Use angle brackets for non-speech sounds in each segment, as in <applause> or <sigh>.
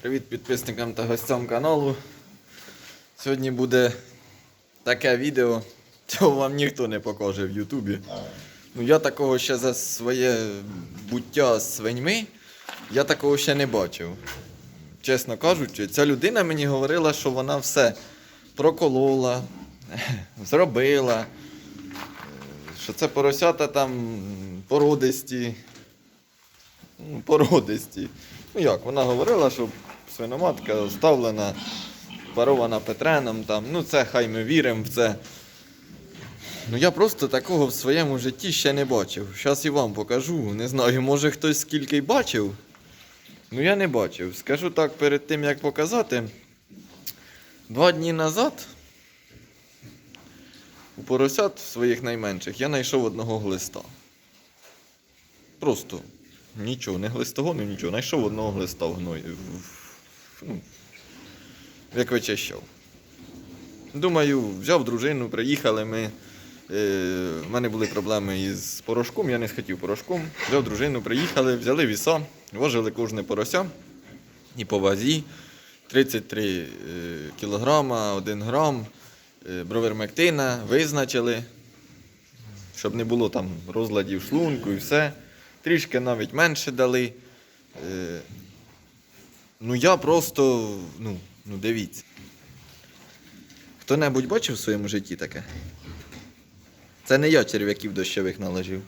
Привіт підписникам та гостям каналу. Сьогодні буде таке відео, цього вам ніхто не покаже в Ютубі. Ну, я такого ще за своє буття свиньми, я такого ще не бачив. Чесно кажучи, ця людина мені говорила, що вона все проколола, <laughs> зробила, що це поросята там породисті. Ну, породисті. Ну як, вона говорила, що свиноматка оставлена, парована Петреном там. Ну це хай ми віримо в це. Ну я просто такого в своєму житті ще не бачив. Зараз і вам покажу. Не знаю, може хтось скільки й бачив. Ну я не бачив. Скажу так перед тим, як показати. Два дні назад у поросят своїх найменших я знайшов одного глиста. Просто нічого, не глистогону, нічого. Знайшов одного глиста в гной. Ну, як вичищав. Думаю, взяв дружину, приїхали ми. Е, в мене були проблеми із порошком, я не схотів порошком. Взяв дружину, приїхали, взяли віса, важили кожне порося і по вазі 33 е, кілограма, 1 грам, е, бровермектина, визначили, щоб не було там розладів шлунку і все. Трішки навіть менше дали. Ну я просто, ну, ну дивіться. Хто-небудь бачив в своєму житті таке? Це не я черв'яків дощових наложив.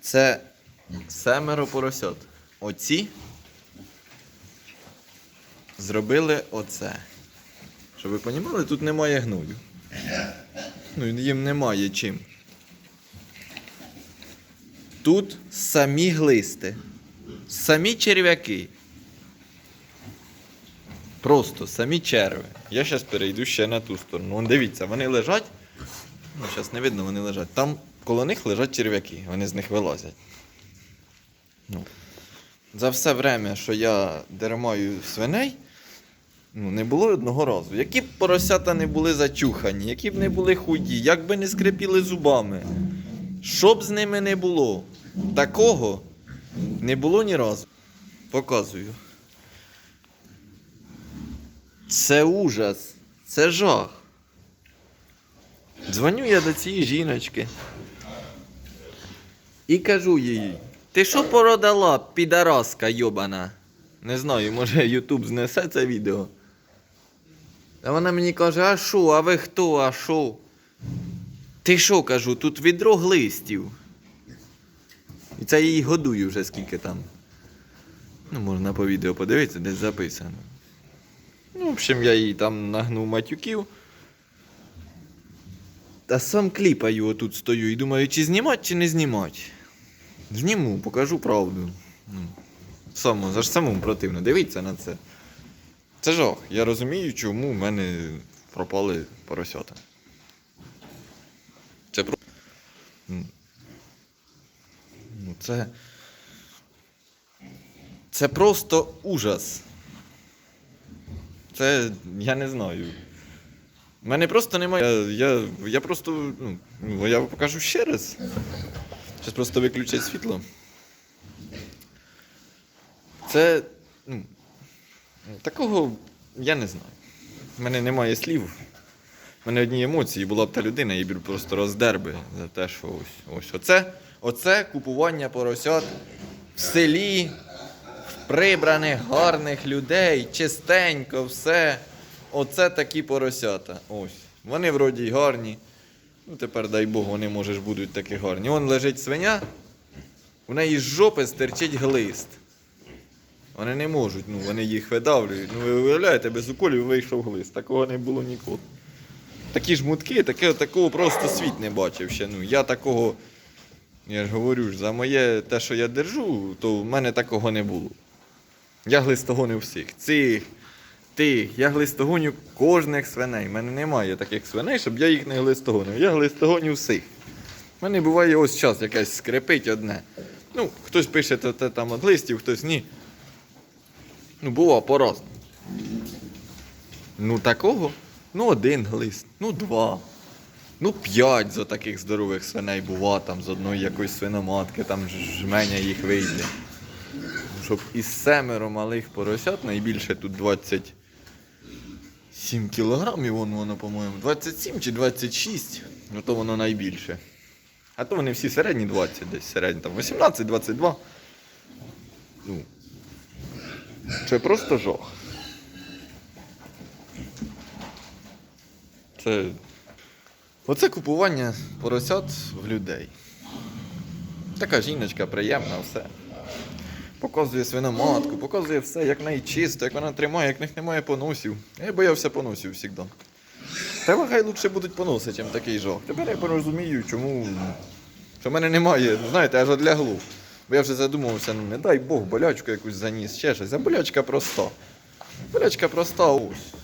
Це семеро поросят. Оці зробили оце. Щоб ви розуміли, тут немає гною. Ну, їм немає чим. Тут самі глисти, самі черв'яки. Просто самі черви. Я зараз перейду ще на ту сторону. Вон дивіться, вони лежать. Ну, зараз не видно, вони лежать. Там коло них лежать черв'яки, вони з них вилазять. Ну. За все время, що я дермаю свиней, ну, не було одного разу. Які б поросята не були зачухані, які б не були худі, як би не скрипіли зубами, що б з ними не було, такого не було ні разу. Показую. Це ужас, це жах. Дзвоню я до цієї жіночки і кажу їй: ти що породала, підараска йобана? Не знаю, може Ютуб знесе це відео. А вона мені каже, а що, а ви хто, а що? Ти що, кажу, тут відро глистів. І це її годую вже скільки там. Ну, можна по відео подивитися, десь записано. Ну, в общем, я їй там нагнув матюків. Та сам кліпаю отут стою і думаю, чи знімати, чи не знімати. Зніму, покажу правду. Ну, Само, за ж самому противно. Дивіться на це. Це жах. Я розумію, чому в мене пропали поросята. Це про. Ну, Ну, це. Це просто ужас. Це я не знаю. У мене просто немає. Я, я, я просто. Ну, я покажу ще раз. Зараз просто виключать світло. Це. Ну, такого я не знаю. У мене немає слів. У мене одні емоції, була б та людина, її просто роздер би за те, що ось. ось. Оце, оце купування поросят в селі, прибраних, гарних людей, чистенько, все. Оце такі поросята. Ось. Вони вроді й гарні. Ну тепер, дай Бог, вони, може, ж будуть такі гарні. Вон лежить свиня, в неї з жопи стирчить глист. Вони не можуть, ну вони їх видавлюють. Ну ви уявляєте, без уколів вийшов глист. Такого не було ніколи. Такі ж мутки, таке, такого просто світ не бачив ще. Ну, я такого, я ж говорю за моє те, що я держу, то в мене такого не було. Я глистогонив всіх. Цих, тих, я глистогоню кожних свиней. У мене немає таких свиней, щоб я їх не глистогонив. Я глистогоню всіх. У мене буває ось час якась скрипить одне. Ну, хтось пише те, те там от листів, хтось ні. Ну, було по-разному. Ну, такого, ну, один глист, ну, два. Ну, п'ять за таких здорових свиней бува, там з одної якоїсь свиноматки, там жменя їх вийде. щоб із семеро малих поросят, найбільше тут 27 кілограмів, вон воно, по-моєму, 27 чи 26, ну то воно найбільше. А то вони всі середні 20, десь середні, там 18-22. Ну, це просто жах. Це. Оце купування поросят в людей. Така жіночка приємна, все. Показує свиноматку, показує все, як в неї чисто, як вона тримає, як в них немає поносів. Я боявся поносів завжди. Та хай лучше будуть поноси, чим такий жах. Тепер я порозумію, чому. Що в мене немає, знаєте, аж одлягло. Бо я вже задумувався, ну не дай Бог, болячку якусь заніс, ще щось. А болячка проста. Болячка проста, ось.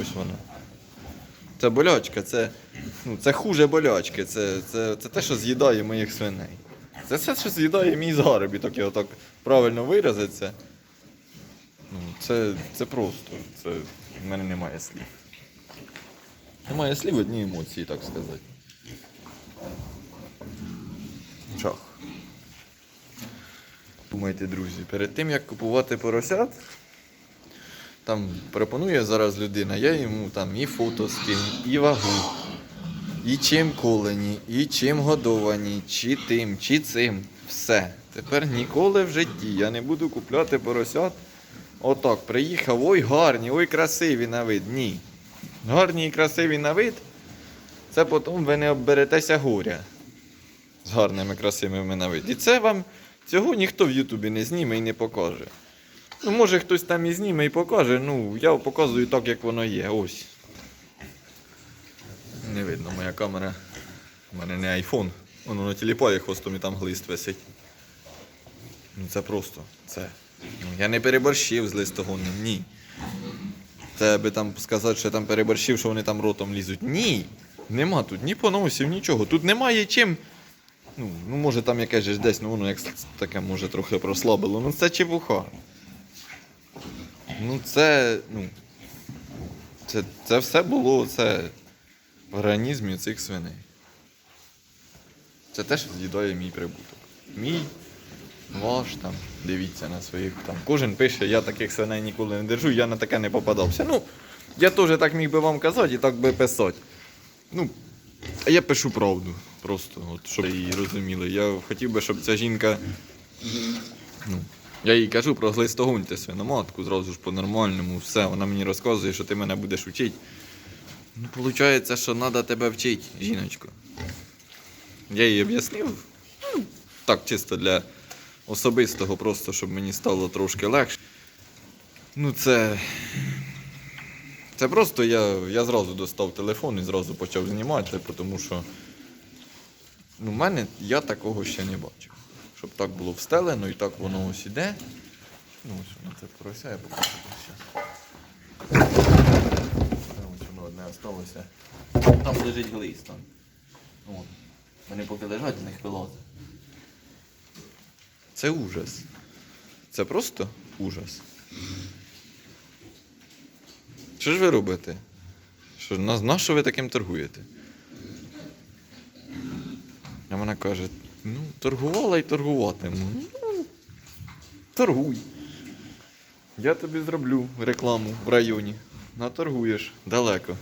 Ось вона. Це болячка, це, ну, це хуже болячки. Це, це, це те, що з'їдає моїх свиней. Це все, що з'їдає мій заробіток, я отак правильно виразиться. Ну, це, це просто. Це, в мене немає слів. Немає слів, одні емоції, так сказати. Жах. Думайте, друзі, перед тим як купувати поросят, там пропонує зараз людина, я йому там і фото скину, і вагу, і чим колені, і чим годовані, чи тим, чи цим. Все. Тепер ніколи в житті я не буду купляти поросят. Отак, приїхав, ой, гарні, ой, красиві на вид. Ні. Гарні і красиві на вид. Це потім ви не обберетеся горя з гарними, красивими на вид. І це вам цього ніхто в Ютубі не зніме і не покаже. Ну, може хтось там і зніме і покаже, ну, я показую так, як воно є. Ось. Не видно, моя камера. У мене не айфон. Воно тіліпає хвостом і там глист висить. Ну це просто. Це. Ну, я не переборщив з листогоном, ні. Це аби там сказати, що я там переборщив, що вони там ротом лізуть. Ні. Нема тут ні поносів, нічого. Тут немає чим. Ну, ну може там якесь десь, ну воно як таке може трохи прослабило. Ну це чепуха. Ну це. ну. Це, це все було це в організмі цих свиней. Це те, що з'їдає мій прибуток. Мій, ваш там, дивіться на своїх там. Кожен пише, я таких свиней ніколи не держу, я на таке не попадався. Ну, я теж так міг би вам казати і так би писати. Ну, а я пишу правду. Просто, от, щоб її розуміли. Я хотів би, щоб ця жінка. Ну, я їй кажу про глистогоньте свиноматку, зразу ж по-нормальному, все. Вона мені розказує, що ти мене будеш вчити. Ну, виходить, що треба тебе вчити, жіночко. Я їй об'яснив. Ну, так, чисто для особистого, просто щоб мені стало трошки легше. Ну, це. Це просто я, я зразу достав телефон і зразу почав знімати, тому що. Ну, в мене я такого ще не бачив. Щоб так було встелено і так воно ось іде. Ну, ось воно це порося, я покажу. Ось воно одне осталося. Там лежить глист. Вони поки лежать, з них вилазить. Це ужас. Це просто ужас. Що ж ви робите? Що, на, на що ви таким торгуєте? А вона каже, ну, торгувала і торгуватиму. Ну, торгуй. Я тобі зроблю рекламу в районі. Наторгуєш далеко.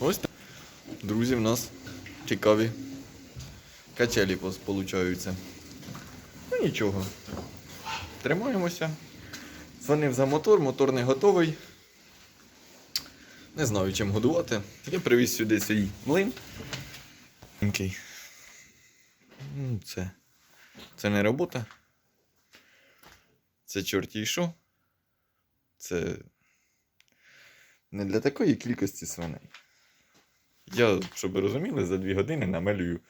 Ось так. Друзі в нас цікаві. Качелі получаються. Ну нічого. Тримаємося. Дзвонив за мотор, мотор не готовий. Не знаю, чим годувати. Я привіз сюди свій млин. Окей. Ну, Це. Це не робота. Це чорті й що. Це не для такої кількості свиней. Я, щоб ви розуміли, за дві години намелюю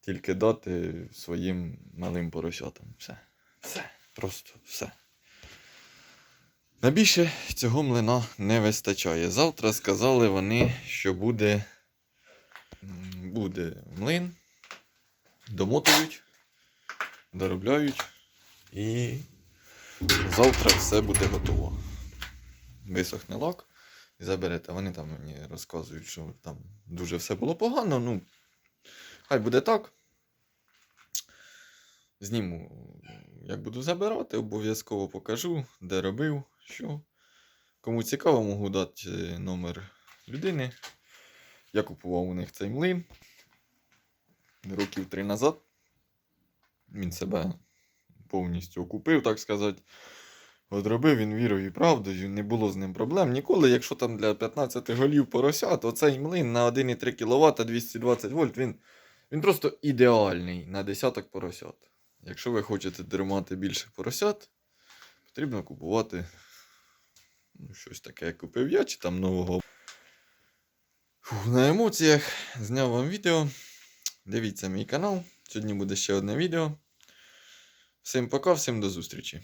тільки дати своїм малим поросятам. Все. Все. Просто все. На більше цього млина не вистачає. Завтра сказали вони, що буде, буде млин, домотують, доробляють і завтра все буде готово. Висохне лак і заберете. Вони там мені розказують, що там дуже все було погано. Ну, хай буде так. Зніму як буду забирати, обов'язково покажу, де робив, що. Кому цікаво, можу дати е, номер людини. Я купував у них цей млин років три назад. Він себе повністю окупив, так сказати. От робив він вірою і правдою, не було з ним проблем. Ніколи, якщо там для 15 голів поросят, оцей млин на 1,3 кВт 220 вольт, він, він просто ідеальний на десяток поросят. Якщо ви хочете тримати більше поросят, потрібно купувати ну, щось таке, як купив я, чи там нового. Фух, на емоціях зняв вам відео. Дивіться мій канал. Сьогодні буде ще одне відео. Всім пока, всім до зустрічі.